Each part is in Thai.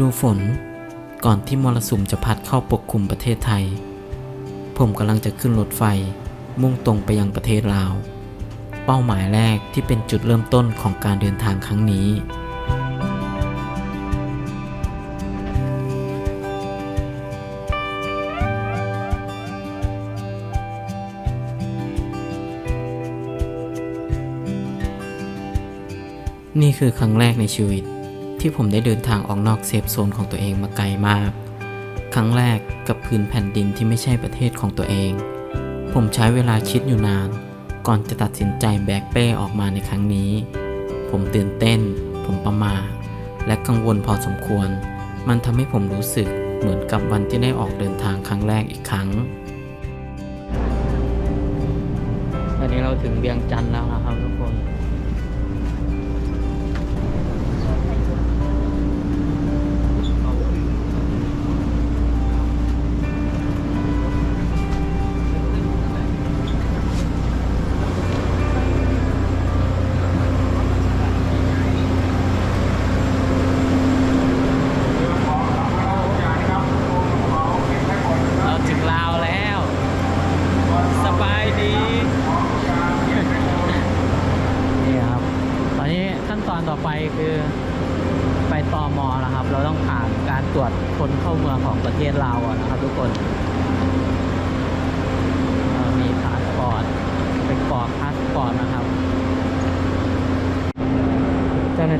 ดูฝน ก่อนที่มรสุมจะพัดเข้าปกคลุมประเทศไทย ผมกำลังจะขึ้นรถไฟ มุ่งตรงไปยังประเทศลาว เป้าหมายแรกที่เป็นจุดเริ่มต้นของการเดินทางครั้งนี้ นี่คือครั้งแรกในชีวิต ที่ผมได้เดินทางออกนอกเซฟโซนของตัวเองมาไกลมาก ครั้งแรกกับพื้นแผ่นดินที่ไม่ใช่ประเทศของตัวเอง ผมใช้เวลาคิดอยู่นาน ก่อนจะตัดสินใจแบกเป้ออกมาในครั้งนี้ ผมตื่นเต้น ผมประหมาและกังวลพอสมควร มันทำให้ผมรู้สึกเหมือนกับวันที่ได้ออกเดินทางครั้งแรกอีกครั้ง ตอนนี้เราถึงเวียงจันทร์แล้วนะครับทุกคน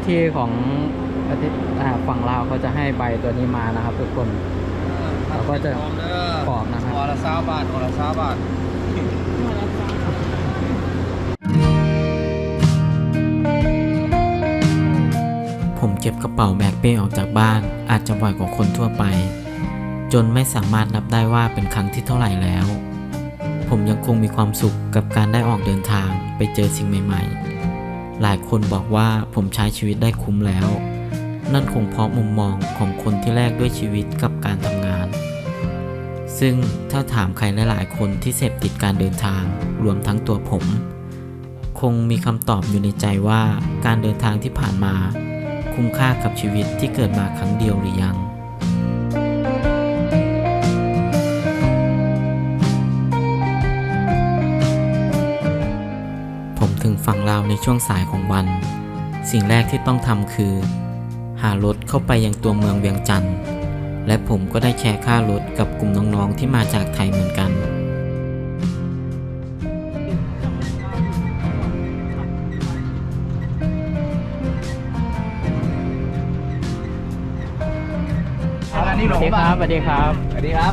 ที่ของประเทศอ่าฝั่งลาวเขาจะให้ใบตัวนี้มานะครับ ทุกคน เราก็จะกรอกนะครับ หัวละสามบาทหัวละสามบาทผมเก็บกระเป๋าแบกเป้ออกจากบ้าน อาจจะบ่อยกว่าคนทั่วไป จนไม่สามารถนับได้ว่าเป็นครั้งที่เท่าไหร่แล้ว ผมยังคงมีความสุขกับการได้ออกเดินทางไปเจอสิ่งใหม่ ๆ หลายคนบอกว่าผมใช้ชีวิตได้คุ้มแล้ว นั่นคงเพราะมุมมองของคนที่แลกด้วยชีวิตกับการทำงาน ซึ่งถ้าถามใครหลายๆคนที่เสพติดการเดินทางรวมทั้งตัวผม คงมีคำตอบอยู่ในใจว่าการเดินทางที่ผ่านมา คุ้มค่ากับชีวิตที่เกิดมาครั้งเดียวหรือยัง ฝั่งลาวในช่วงสายของวัน สิ่งแรกที่ต้องทำคือ หารถเข้าไปยังตัวเมืองเวียงจันทร์และผมก็ได้แชร์ค่ารถกับกลุ่มน้องๆที่มาจากไทยเหมือนกันอันนี้หลงสวัสดีครับสวัสดีครับ สวัสดีครับ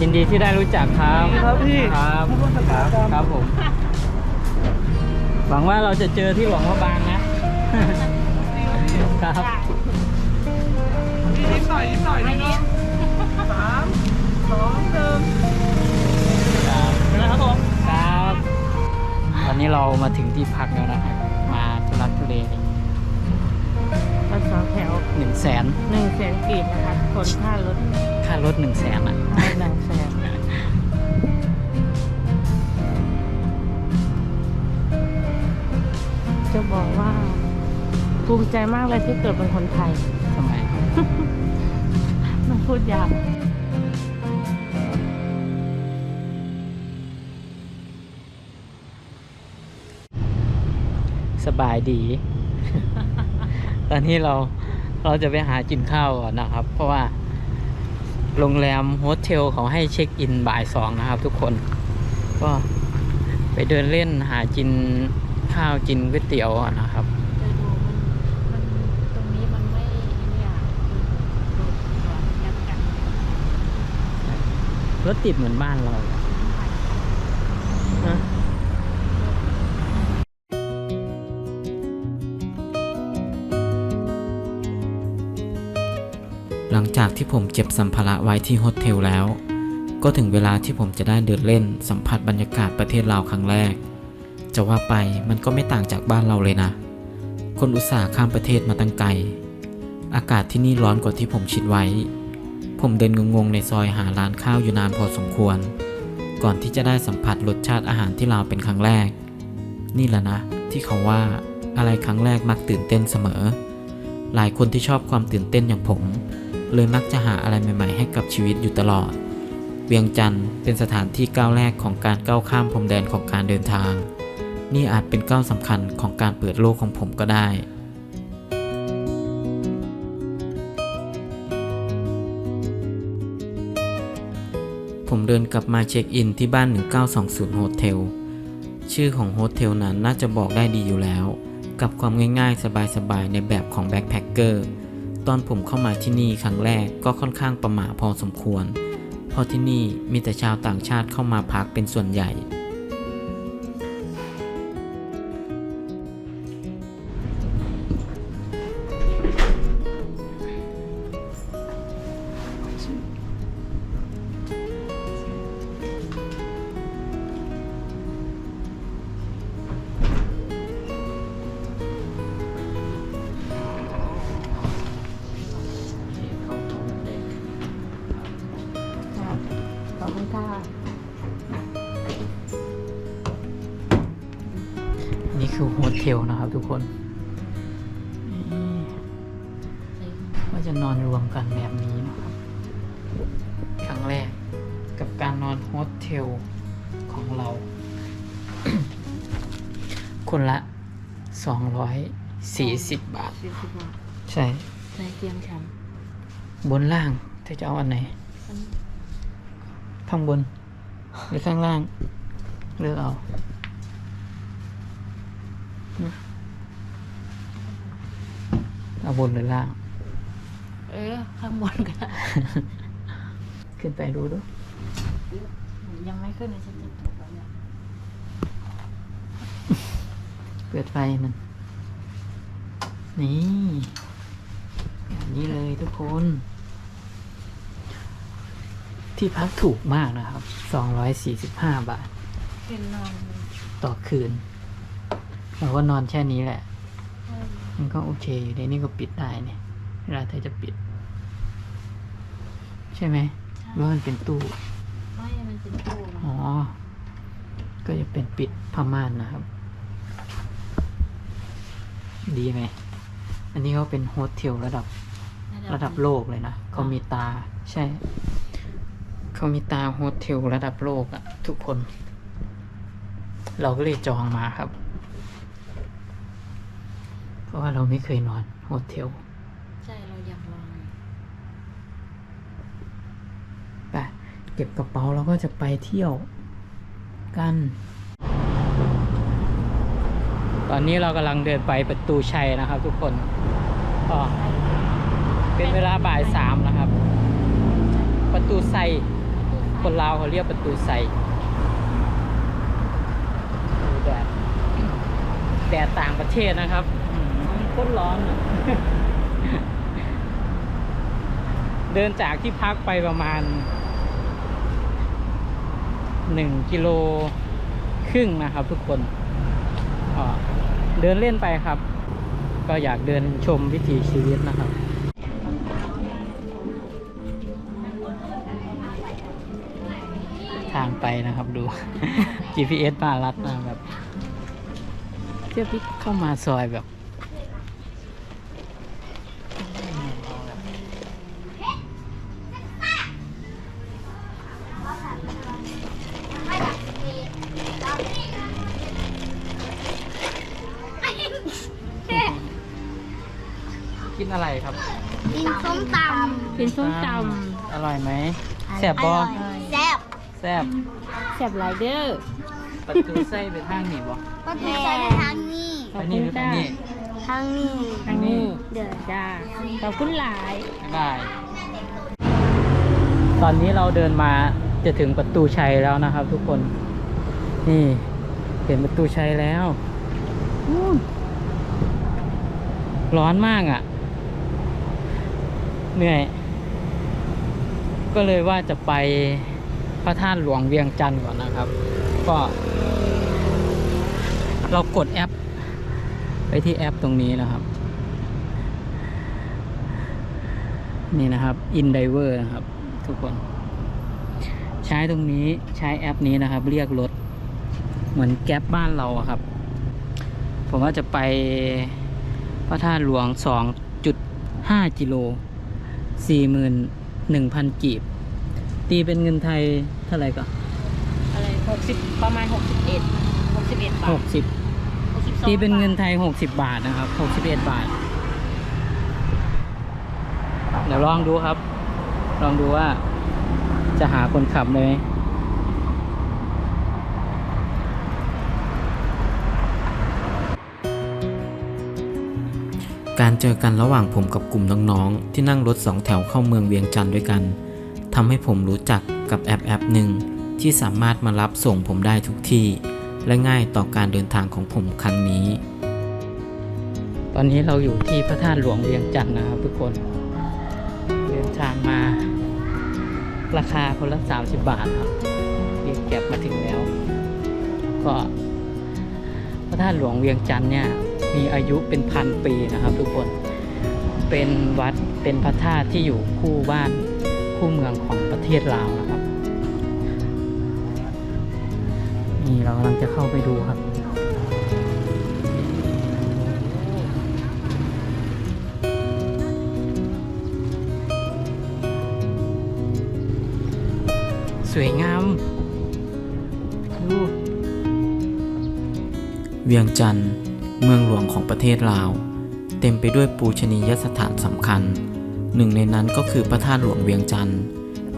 ยินดีที่ได้รู้จักครับ ครับพี่ ครับ ครับครับผม หวังว่าเราจะเจอที่หลวงพระบางนะครับยิ้มหน่อยยิ้มหน่อยนิดสามสองหนึ่งครับนะครับผมครับตอนนี้เรามาถึงที่พักแล้วนะครับมาทุรักทุเลรถสองแถวหนึ่งแสนหนึ่งแสนกีบนะคะคนค่ารถค่ารถหนึ่งแสนอะให้หนึ่งแสน จะบอกว่าภูมิใจมากเลยที่เกิดเป็นคนไทย ทำไมมันพูดยากสบายดี ตอนนี้เราเราจะไปหากินข้าวก่อนนะครับ เพราะว่าโรงแรมโฮสเทลเขาให้เช็คอินบ่ายสองนะครับทุกคน ก็ไปเดินเล่นหากิน ข้าวกินก๋วยเตี๋ยวอะนะครับ มันตรงนี้มันไม่เนี่ยยัดกันรถติดเหมือนบ้านเรานะหลังจากที่ผมเก็บสัมภาระไว้ที่โฮเทลแล้ว ก็ถึงเวลาที่ผมจะได้เดินเล่นสัมผัสบรรยากาศประเทศลาวครั้งแรก จะว่าไปมันก็ไม่ต่างจากบ้านเราเลยนะ คนอุตส่าห์ข้ามประเทศมาตั้งไกล อากาศที่นี่ร้อนกว่าที่ผมคิดไว้ ผมเดินงงๆในซอยหาร้านข้าวอยู่นานพอสมควร ก่อนที่จะได้สัมผัสรสชาติอาหารที่ลาวเป็นครั้งแรก นี่แหละนะ ที่เขาว่าอะไรครั้งแรกมักตื่นเต้นเสมอ หลายคนที่ชอบความตื่นเต้นอย่างผม เลยมักจะหาอะไรใหม่ ๆ ให้กับชีวิตอยู่ตลอด เวียงจันทร์เป็นสถานที่ก้าวแรกของการก้าวข้ามพรมแดนของการเดินทาง นี่อาจเป็นก้าวสำคัญของการเปิดโลกของผมก็ได้ผมเดินกลับมาเช็คอินที่บ้าน 1920 โฮเทล ชื่อของโฮเทลนั้นน่าจะบอกได้ดีอยู่แล้ว กับความง่ายๆ สบายๆ ในแบบของแบ็คแพคเกอร์ ตอนผมเข้ามาที่นี่ครั้งแรกก็ค่อนข้างประหม่าพอสมควร เพราะที่นี่มีแต่ชาวต่างชาติเข้ามาพักเป็นส่วนใหญ่ ลนะครับทุกคนว่าจะนอนรวมกันแบบนี้นะครับครั้งแรกกับการนอนโฮเทลของเรา คนละ 240 บาท สี่สิบบาทใช่ ในเตียงฉันบนล่างเธอจะเอาอันไหนอันข้างบน หรือข้างล่าง เลือกเอาหึ เอาบนหรือล่าง เออ ข้างบนก็ได้ขึ้นไปดูดู ยังไม่ขึ้นเลยฉันจะตกแล้วเนี่ยเปิดไฟมัน นี่แบบนี้เลยทุกคน ที่พักถูกมากนะครับ 245 บาท เป็นนอน ต่อคืน เราก็นอนแค่นี้แหละ มันก็โอเคอยู่ในนี่ก็ปิดได้เนี่ย เวลาเธอจะปิด ใช่ไหมหรือว่ามันเป็นตู้ ไม่ มันเป็นตู้นะอ๋อ ก็จะเป็นปิดผ้าม่านนะครับ ดีไหม อันนี้เขาเป็นโฮสเทลระดับระดับโลกเลยนะเขามีตาใช่ เขามีตาโฮสเทลระดับโลกอะทุกคน เราก็เลยจองมาครับ เพราะว่าเราไม่เคยนอนโฮสเทลใช่เราอยากลองไปเก็บกระเป๋าแล้วก็จะไปเที่ยวกัน ตอนนี้เรากำลังเดินไปประตูชัยนะครับทุกคนก็เป็นเวลาบ่ายสามนะครับ ประตูไซคนลาวเขาเรียกประตูไซดูแดดแดดต่างประเทศนะครับอืมโคตรร้อน เดินจากที่พักไปประมาณหนึ่งกิโลครึ่งนะครับทุกคนเดินเล่นไปครับ ก็อยากเดินชมวิถีชีวิตนะครับทางไปนะครับดู GPS มาลัดมาแบบเที่ยวพิกเข้ามาซอยแบบ อะไรครับ กินส้มตกินส้มตอร่อยไหมำแซ่บบ่แซ่บแซ่บำแซ่บไรเดอร์ประตูไส้ไปทางนี้บ่ก็คือใช้ในทางนี้ไปนี่หรือไปนี่ทางนี้ทางนี้เดินจ้าขอบคุณหลายได้ตอนนี้เราเดินมาจะถึงประตูชัยแล้วนะครับ ทุกคน นี่เห็นประตูชัยแล้วอู้ร้อนมากอะ่ะ เหนื่อย ก็เลยว่าจะไปพระธาตุหลวงเวียงจันทร์ก่อนนะครับ ก็ เรากดแอป ไปที่แอปตรงนี้นะครับ นี่นะครับ InDiver นะครับ ทุกคน ใช้ตรงนี้ใช้แอปนี้นะครับ เรียกรถ เหมือนแก๊ปบ้านเราอะครับ ผมว่าจะไปพระธาตุหลวงสองจุดห้ากิโล สี่หมื่นหนึ่งพันกีบ ตีเป็นเงินไทยเท่าไหร่ก็อะไรหกสิบประมาณหกสิบเอ็ดหกสิบเอ็ดบาหทกสิบหกสิบสองตีเป็นเงินบาทไทยหกสิบบาทนะครับหกสิบเอ็ดบาท เดี๋ยวลองดูครับ ลองดูว่าจะหาคนขับเลยไหม การเจอกันระหว่างผมกับกลุ่มน้องๆที่นั่งรถสองแถวเข้าเมืองเวียงจันทร์ด้วยกันทำให้ผมรู้จักกับแอปแอปหนึ่งที่สามารถมารับส่งผมได้ทุกที่ และง่ายต่อการเดินทางของผมครั้งนี้ ตอนนี้เราอยู่ที่พระธาตุหลวงเวียงจันทร์นะครับทุกคน เดินทางมา ราคาคนละ 30 บาทครับเรียกแก็บมาถึงแล้ว ก็พระธาตุหลวงเวียงจันทร์เนี่ย มีอายุเป็นพันปีนะครับ ทุกคน เป็นวัดเป็นพระธาตุที่อยู่คู่บ้านคู่เมืองของประเทศลาวนะครับ นี่เรากำลังจะเข้าไปดูครับสวยงาม ดู เวียงจันทร์ เมืองหลวงของประเทศลาว เต็มไปด้วยปูชนียสถานสำคัญ หนึ่งในนั้นก็คือพระธาตุหลวงเวียงจันทร์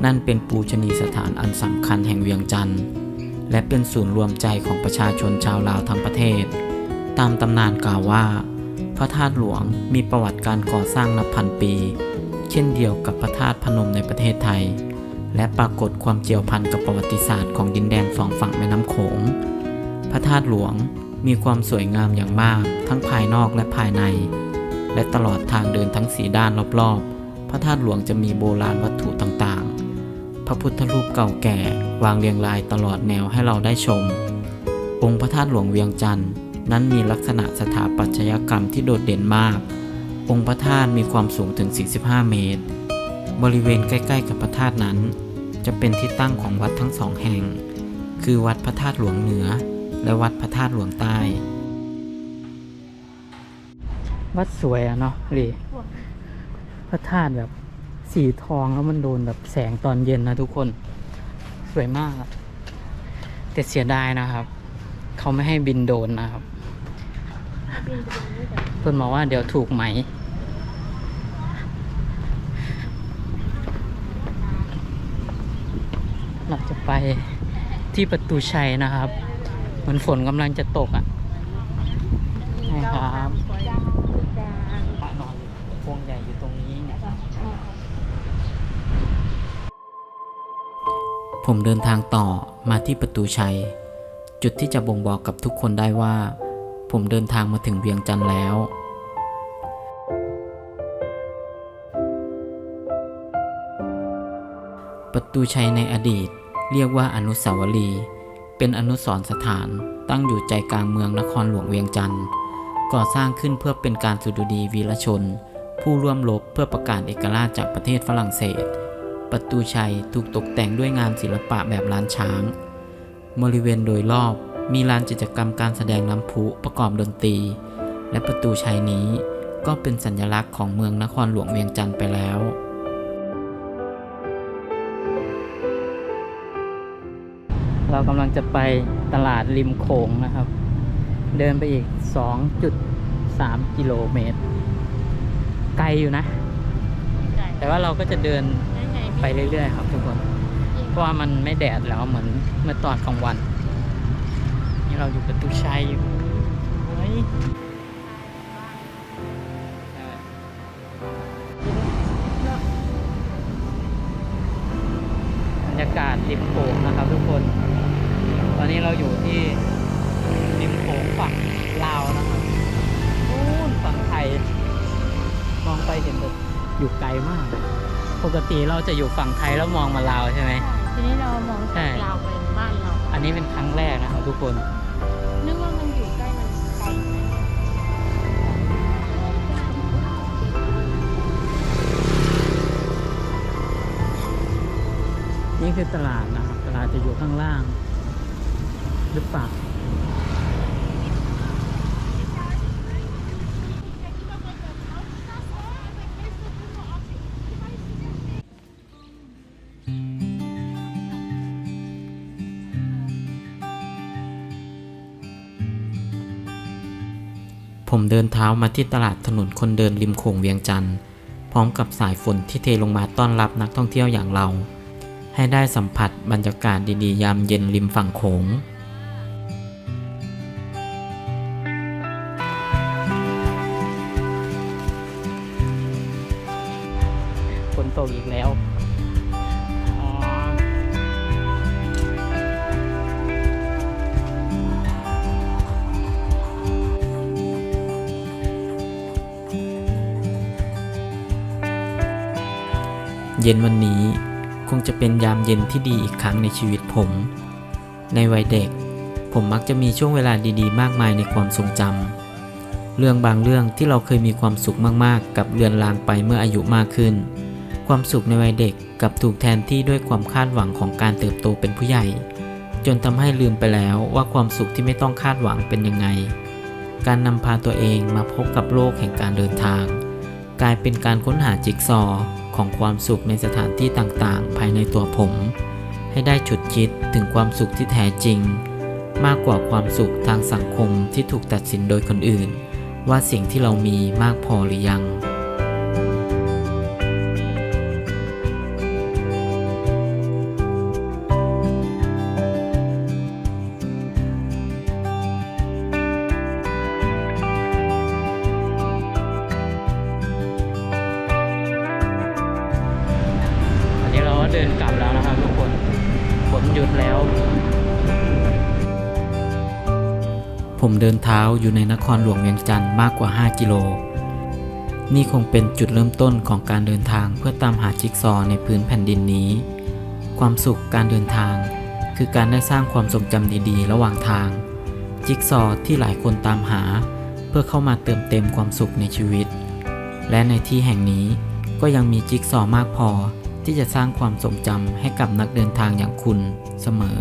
นั่นเป็นปูชนียสถานอันสำคัญแห่งเวียงจันทร์และเป็นศูนย์รวมใจของประชาชนชาวลาวทั้งประเทศ ตามตำนานกล่าวว่า พระธาตุหลวงมีประวัติการก่อสร้างนับพันปี เช่นเดียวกับพระธาตุพนมในประเทศไทย และปรากฏความเกี่ยวพันกับประวัติศาสตร์ของดินแดนสองฝั่งแม่น้ำโขง พระธาตุหลวง มีความสวยงามอย่างมาก ทั้งภายนอกและภายใน และตลอดทางเดินทั้งสีด้านรอบๆ พระธาตุหลวงจะมีโบราณวัตถุต่างๆ พระพุทธรูปเก่าแก่วางเรียงรายตลอดแนวให้เราได้ชม องค์พระธาตุหลวงเวียงจันทร์นั้นมีลักษณะสถาปัตยกรรมที่โดดเด่นมาก องค์พระธาตุมีความสูงถึง 45 เมตร บริเวณใกล้ๆ กับพระธาตุนั้น จะเป็นที่ตั้งของวัดทั้งสองแห่ง คือวัดพระธาตุหลวงเหนือ และวัดพระธาตุหลวงใต้ วัดสวยอะเนาะหลีพระธาตุแบบสีทองแล้วมันโดนแบบแสงตอนเย็นนะทุกคนสวยมากอะแต่เสียดายนะครับ เขาไม่ให้บินโดนนะครับเพื่อนบอกว่าเดี๋ยวถูกไหม เราจะไปที่ประตูชัยนะครับ เหมือนฝนกำลังจะตกอะใช่ครับพระนอนพวงใหญ่อยู่ตรงนี้นะครับผมเดินทางต่อมาที่ประตูชัย จุดที่จะบ่งบอกกับทุกคนได้ว่า ผมเดินทางมาถึงเวียงจันทร์แล้วประตูชัยในอดีต เรียกว่าอนุสาวรีย์ เป็นอนุสรณ์สถานตั้งอยู่ใจกลางเมืองนครหลวงเวียงจันทร์ก่อสร้างขึ้นเพื่อเป็นการสุดุดีวีรชน ผู้ร่วมรบเพื่อประกาศเอกราชจากประเทศฝรั่งเศส ประตูชัยถูกตกแต่งด้วยงานศิลปะแบบล้านช้าง บริเวณโดยรอบมีลานกิจกรรมการแสดงน้ำพุประกอบดนตรี และประตูชัยนี้ก็เป็นสัญลักษณ์ของเมืองนครหลวงเวียงจันทร์ไปแล้ว เรากำลังจะไปตลาดริมโขงนะครับ เดินไปอีก 2.3 กิโลเมตร ไกลอยู่นะ แต่ว่าเราก็จะเดินไปเรื่อยๆครับทุกคน เพราะว่ามันไม่แดดแล้วเหมือนเมื่อตอนกลางวัน นี่เราอยู่ประตูชัยอยู่เฮ้ยบรรยากาศริมโขงนะครับทุกคน อนนี้เราอยู่ที่ริมโขงฝั่งลาวนะครับนู่นฝั่งไทย มองไปเห็นแบบอยู่ไกลมาก ปกติเราจะอยู่ฝั่งไทยแล้วมองมาลาวใช่ไหม ทีนี้เรามองใช่ จากลาวไปบ้านเรา อันนี้เป็นครั้งแรกนะครับทุกคน นึกว่ามันอยู่ใกล้มันไกลนี่คือตลาดนะครับ ตลาดจะอยู่ข้างล่าง หรือเปล่าผมเดินเท้ามาที่ตลาดถนนคนเดินริมโขงเวียงจันทร์พร้อมกับสายฝนที่เทลงมาต้อนรับนักท่องเที่ยวอย่างเรา ให้ได้สัมผัสบรรยากาศดีๆ ยามเย็นริมฝั่งโขง แล้วเย็นวันนี้คงจะเป็นยามเย็นที่ดีอีกครั้งในชีวิตผม ในวัยเด็ก ผมมักจะมีช่วงเวลาดีๆ มากมายในความทรงจำเรื่องบางเรื่องที่เราเคยมีความสุขมากๆ กับเลือนลางไปเมื่ออายุมากขึ้น ความสุขในวัยเด็กกับถูกแทนที่ด้วยความคาดหวังของการเติบโตเป็นผู้ใหญ่ จนทำให้ลืมไปแล้วว่าความสุขที่ไม่ต้องคาดหวังเป็นยังไง การนำพาตัวเองมาพบกับโลกแห่งการเดินทาง กลายเป็นการค้นหาจิ๊กซอของความสุขในสถานที่ต่างๆ ภายในตัวผม ให้ได้ฉุดคิดถึงความสุขที่แท้จริง มากกว่าความสุขทางสังคมที่ถูกตัดสินโดยคนอื่น ว่าสิ่งที่เรามีมากพอหรือยัง อยู่ในนครหลวงเวียงจันทร์มากกว่า 5 กิโล นี่คงเป็นจุดเริ่มต้นของการเดินทางเพื่อตามหาจิ๊กซอว์ในพื้นแผ่นดินนี้ ความสุขการเดินทาง คือการได้สร้างความทรงจำดีๆ ระหว่างทาง จิ๊กซอว์ที่หลายคนตามหา เพื่อเข้ามาเติมเต็มความสุขในชีวิต และในที่แห่งนี้ก็ยังมีจิ๊กซอว์มากพอที่จะสร้างความทรงจำให้กับนักเดินทางอย่างคุณเสมอ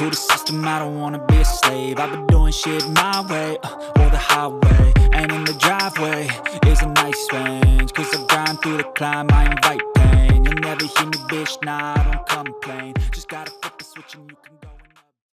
To the system, I don't wanna be a slave. I've been doing shit my way, uh, or the highway. And in the driveway is a nice range. Cause I grind through the climb, I invite pain. You'll never hear me, bitch, nah, I don't complain. Just gotta flip the switch and you can.